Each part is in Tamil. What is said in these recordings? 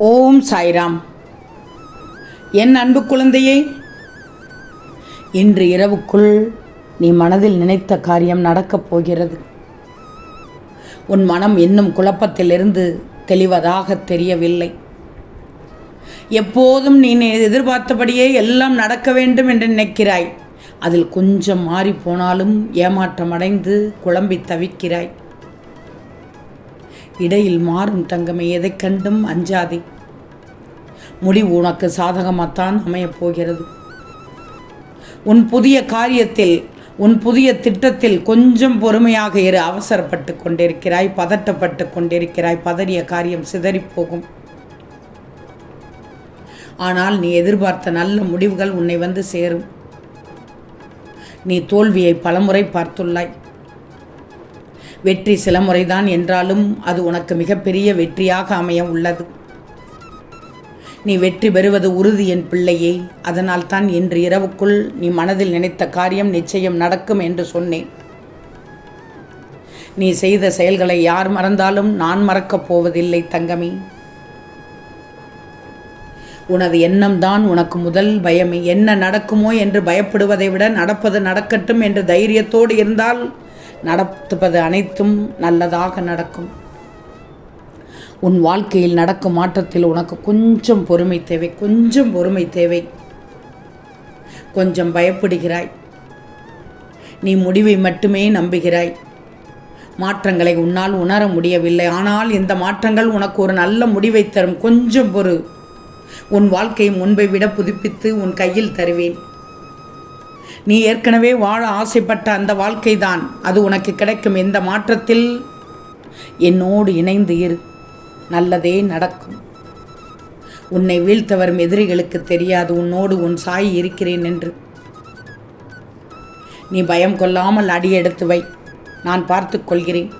ஓம் சாய்ராம். என் அன்பு குழந்தையே இன்று இரவுக்குள் நீ மனதில் நினைத்த காரியம் நடக்கப் போகிறது. உன் மனம் இன்னும் குழப்பத்திலிருந்து தெளிவதாக தெரியவில்லை. எப்போதும் நீ எதிர்பார்த்தபடியே எல்லாம் நடக்க வேண்டும் என்று நினைக்கிறாய். அதில் கொஞ்சம் மாறி போனாலும் ஏமாற்றம் அடைந்து குழம்பி தவிக்கிறாய். இடையில் மாறும் தங்கமே எதை கண்டும் அஞ்சாதே. முடிவு உனக்கு சாதகமாகத்தான் அமையப் போகிறது. உன் புதிய காரியத்தில் உன் புதிய திட்டத்தில் கொஞ்சம் பொறுமையாக இரு. அவசரப்பட்டு கொண்டிருக்கிறாய் பதட்டப்பட்டு கொண்டிருக்கிறாய் பதறிய காரியம் சிதறிப் போகும். ஆனால் நீ எதிர்பார்த்த நல்ல முடிவுகள் உன்னை வந்து சேரும். நீ தோல்வியை பலமுறை பார்த்துள்ளாய். வெற்றி சில முறைதான் என்றாலும் அது உனக்கு மிகப்பெரிய வெற்றியாக அமைய உள்ளது நீ வெற்றி பெறுவது உறுதி என் பிள்ளையே. அதனால் தான் இன்று இரவுக்குள் நீ மனதில் நினைத்த காரியம் நிச்சயம் நடக்கும் என்று சொன்னேன். நீ செய்த செயல்களை யார் மறந்தாலும் நான் மறக்கப் போவதில்லை தங்கமே. உனது எண்ணம்தான் உனக்கு முதல் பயமே. என்ன நடக்குமோ என்று பயப்படுவதை விட நடப்பது நடக்கட்டும் என்று தைரியத்தோடு இருந்தால் நடத்துவது அனைத்தும் நல்லதாக நடக்கும். உன் வாழ்க்கையில் நடக்கும் மாற்றத்தில் உனக்கு கொஞ்சம் பொறுமை தேவை கொஞ்சம் பொறுமை தேவை. கொஞ்சம் பயப்படுகிறாய். நீ முடிவை மட்டுமே நம்புகிறாய். மாற்றங்களை உன்னால் உணர முடியவில்லை. ஆனால் இந்த மாற்றங்கள் உனக்கு ஒரு நல்ல முடிவை தரும். கொஞ்சம் பொறு. உன் வாழ்க்கையை முன்பை விட புதுப்பித்து உன் கையில் தருவேன். நீ ஏற்கனவே வாழ ஆசைப்பட்ட அந்த வாழ்க்கை தான் அது உனக்கு கிடைக்கும். இந்த மாற்றத்தில்? என்னோடு இணைந்து இரு. நல்லதே நடக்கும். உன்னை வீழ்த்த வரும் எதிரிகளுக்கு தெரியாது. உன்னோடு உன் சாய் இருக்கிறேன் என்று. நீ பயம் கொள்ளாமல் அடி எடுத்து வை. நான் பார்த்து கொள்கிறேன்.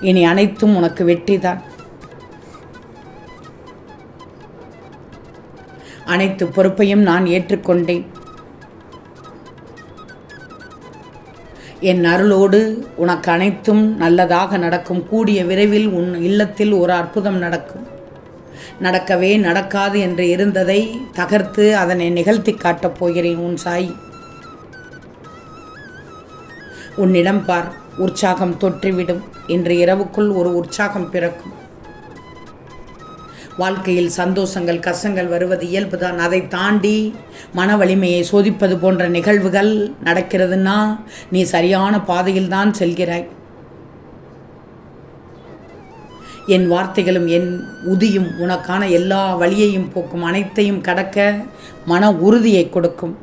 இனி அனைத்தும் உனக்கு வெற்றிதான். அனைத்து பொறுப்பையும் நான் ஏற்றுக்கொண்டேன். என் அருளோடு உனக்கு அனைத்தும் நல்லதாக நடக்கும். கூடிய விரைவில் உன் இல்லத்தில் ஒரு அற்புதம் நடக்கும். நடக்கவே நடக்காது என்று இருந்ததை தகர்த்து அதனை நிகழ்த்தி காட்டப் போகிறேன் உன் சாய். உன்னிடம் பார் உற்சாகம் தொற்றிவிடும். இன்று இரவுக்குள் ஒரு உற்சாகம் பிறக்கும். வாழ்க்கையில் சந்தோஷங்கள் கஷ்டங்கள் வருவது இயல்புதான். அதை தாண்டி மன வலிமையை சோதிப்பது போன்ற நிகழ்வுகள் நடக்கிறதுன்னா நீ சரியான பாதையில் தான் செல்கிறாய். என் வார்த்தைகளும் என் உதியும் உனக்கான எல்லா வழியையும் போக்கும் அனைத்தையும் கடக்க மன உறுதியை கொடுக்கும்.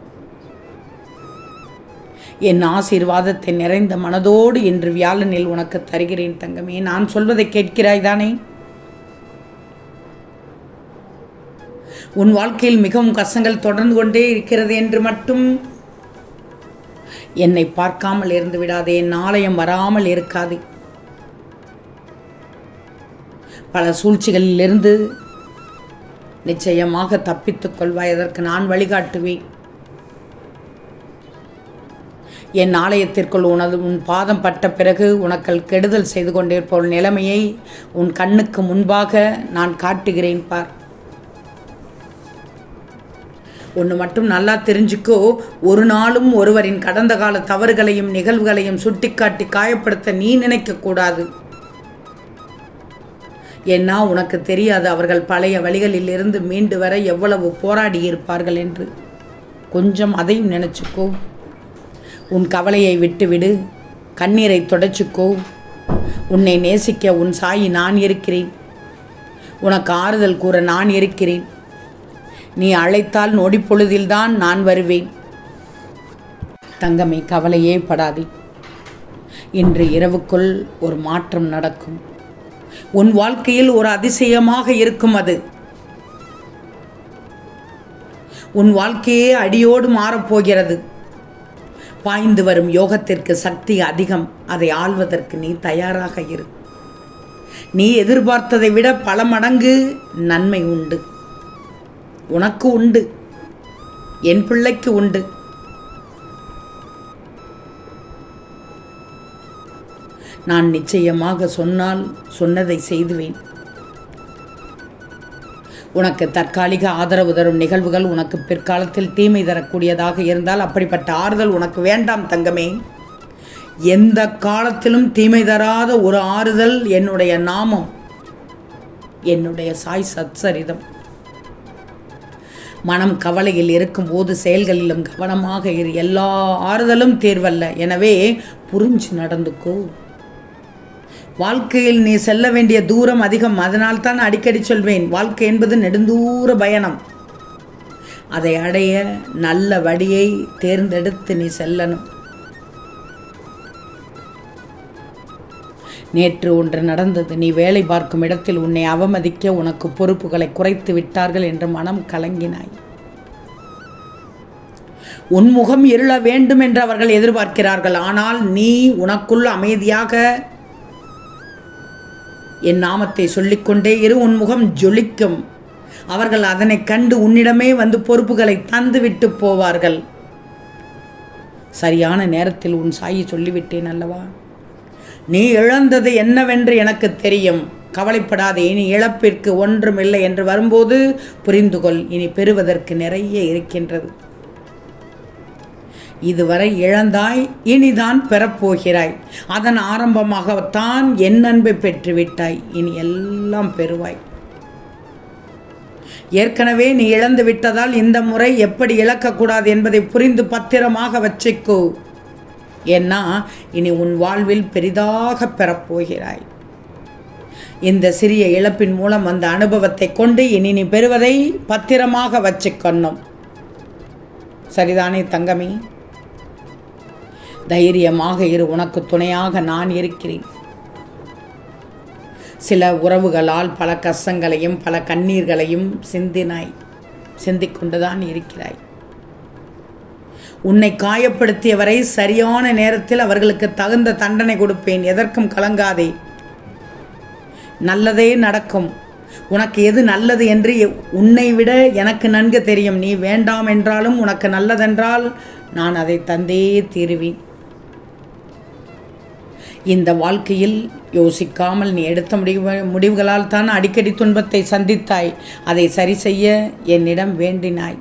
என் ஆசீர்வாதத்தை நிறைந்த மனதோடு இன்று வியாழனில் உனக்கு தருகிறேன் தங்கமே. நான் சொல்வதை கேட்கிறாய் தானே? உன் வாழ்க்கையில் மிகவும் கஷ்டங்கள் தொடர்ந்து கொண்டே இருக்கிறது என்று மட்டும். என்னை பார்க்காமல் இருந்து விடாதே என் ஆலயம் வராமல் இருக்காதே. பல சூழ்ச்சிகளிலிருந்து நிச்சயமாக தப்பித்துக் கொள்வாய் அதற்கு நான் வழிகாட்டுவேன். என் ஆலயத்திற்குள் உனது உன் பாதம் பட்ட பிறகு உனக்கள் கெடுதல் செய்து கொண்டிருப்போர் நிலைமையை உன் கண்ணுக்கு முன்பாக நான் காட்டுகிறேன் பார். ஒன்று மட்டும் நல்லா தெரிஞ்சுக்கோ. ஒரு நாளும் ஒருவரின் கடந்த கால தவறுகளையும் நிகழ்வுகளையும் சுட்டிக்காட்டி காயப்படுத்த நீ நினைக்கக்கூடாது ஏன்னா உனக்கு தெரியாது அவர்கள் பழைய வழிகளில் இருந்து மீண்டு வர எவ்வளவு போராடி இருப்பார்கள் என்று. கொஞ்சம் அதையும் நினச்சிக்கோ. உன் கவலையை விட்டுவிடு. கண்ணீரை தொடச்சிக்கோ. உன்னை நேசிக்க உன் சாயி நான் இருக்கிறேன். உனக்கு ஆறுதல் கூற நான் இருக்கிறேன். நீ அழைத்தால் நொடிப்பொழுதில்தான் நான் வருவேன். தங்கமே கவலையே படாதே. இன்று இரவுக்குள் ஒரு மாற்றம் நடக்கும். உன் வாழ்க்கையில் ஒரு அதிசயமாக இருக்கும் அது. உன் வாழ்க்கையே அடியோடு மாறப்போகிறது. பாய்ந்து வரும் யோகத்திற்கு சக்தி அதிகம். அதை ஆள்வதற்கு நீ தயாராக இரு. நீ எதிர்பார்த்ததை விட பல மடங்கு நன்மை உண்டு. உனக்கு உண்டு. என் பிள்ளைக்கு உண்டு. நான் நிச்சயமாக சொன்னால் சொன்னதை செய்துவேன். உனக்கு தற்காலிக ஆதரவு தரும் நிகழ்வுகள் உனக்கு பிற்காலத்தில் தீமை தரக்கூடியதாக இருந்தால் அப்படிப்பட்ட ஆறுதல் உனக்கு வேண்டாம் தங்கமே. எந்த காலத்திலும் தீமை தராத ஒரு ஆறுதல் என்னுடைய நாமம் என்னுடைய சாய் சத்சரிதம். மனம் கவலையில் இருக்கும்போது செயல்களிலும் கவனமாக இரு. எல்லா ஆறுதலும் தேர்வல்ல. எனவே புரிஞ்சு நடந்துக்கோ. வாழ்க்கையில் நீ செல்ல வேண்டிய தூரம் அதிகம். அதனால் தான் அடிக்கடி சொல்வேன் வாழ்க்கை என்பது நெடுந்தூர பயணம். அதை அடைய நல்ல வழியை தேர்ந்தெடுத்து நீ செல்லணும். நேற்று ஒன்று நடந்தது. நீ வேலை பார்க்கும் இடத்தில் உன்னை அவமதிக்க உனக்கு பொறுப்புகளை குறைத்து விட்டார்கள் என்று மனம் கலங்கினாய். உன் முகம் இருள வேண்டும் என்று அவர்கள் எதிர்பார்க்கிறார்கள். ஆனால் நீ உனக்குள் அமைதியாக என் நாமத்தை சொல்லிக்கொண்டே இரு உன் முகம் ஜொலிக்கும். அவர்கள் அதனை கண்டு உன்னிடமே வந்து பொறுப்புகளை தந்துவிட்டு போவார்கள். சரியான நேரத்தில் உன் சாயி சொல்லிவிட்டேன் அல்லவா? நீ இழந்தது என்னவென்று எனக்கு தெரியும். கவலைப்படாதே இனி இழப்பிற்கு ஒன்றுமில்லை என்று வரும்போது புரிந்து கொள் இனி பெறுவதற்கு நிறைய இருக்கின்றது. இதுவரை இழந்தாய் இனிதான் பெறப்போகிறாய். அதன் ஆரம்பமாகத்தான் என் அன்பை பெற்றுவிட்டாய். இனி எல்லாம் பெறுவாய். ஏற்கனவே நீ இழந்து விட்டதால் இந்த முறை எப்படி இழக்கக்கூடாது என்பதை புரிந்து பத்திரமாக வச்சுக்கோ. ஏன்னா இனி உன் வாழ்வில் பெரிதாக பெறப்போகிறாய். இந்த சிறிய இழப்பின் மூலம் அந்த அனுபவத்தை கொண்டு இனி நீ பெறுவதை பத்திரமாக வச்சுக்கணும் சரிதானே தங்கமி? தைரியமாக இரு உனக்கு துணையாக நான் இருக்கிறேன். சில உறவுகளால் பல கஷ்டங்களையும் பல கண்ணீர்களையும் சிந்தினாய் சிந்திக்கொண்டுதான் இருக்கிறாய். உன்னை காயப்படுத்தியவரை சரியான நேரத்தில் அவர்களுக்கு தகுந்த தண்டனை கொடுப்பேன். எதற்கும் கலங்காதே. நல்லதே நடக்கும். உனக்கு எது நல்லது என்று உன்னை விட எனக்கு நன்கு தெரியும். நீ வேண்டாம் என்றாலும் உனக்கு நல்லதென்றால் நான் அதை தந்தே தீருவேன். இந்த வாழ்க்கையில் யோசிக்காமல் நீ எடுத்த முடிவு முடிவுகளால் தான் அடிக்கடி துன்பத்தை சந்தித்தாய். அதை சரி செய்ய என்னிடம் வேண்டினாய்.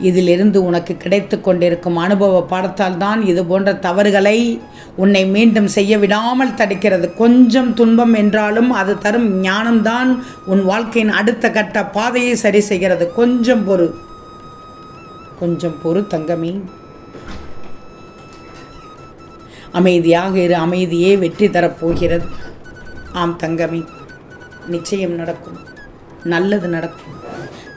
இதிலிருந்து உனக்கு கிடைத்து கொண்டிருக்கும் அனுபவ பாடத்தால் தான் இது போன்ற தவறுகளை உன்னை மீண்டும் செய்ய விடாமல் தடுக்கிறது. கொஞ்சம் துன்பம் என்றாலும் அது தரும் ஞானம்தான் உன் வாழ்க்கையின் அடுத்த கட்ட பாதையை சரி செய்கிறது. கொஞ்சம் பொறு. கொஞ்சம் பொறு தங்கமி. அமைதியாக இரு. அமைதியே வெற்றி தரப்போகிறது. ஆம் தங்கமி. நிச்சயம் நடக்கும். நல்லது நடக்கும்.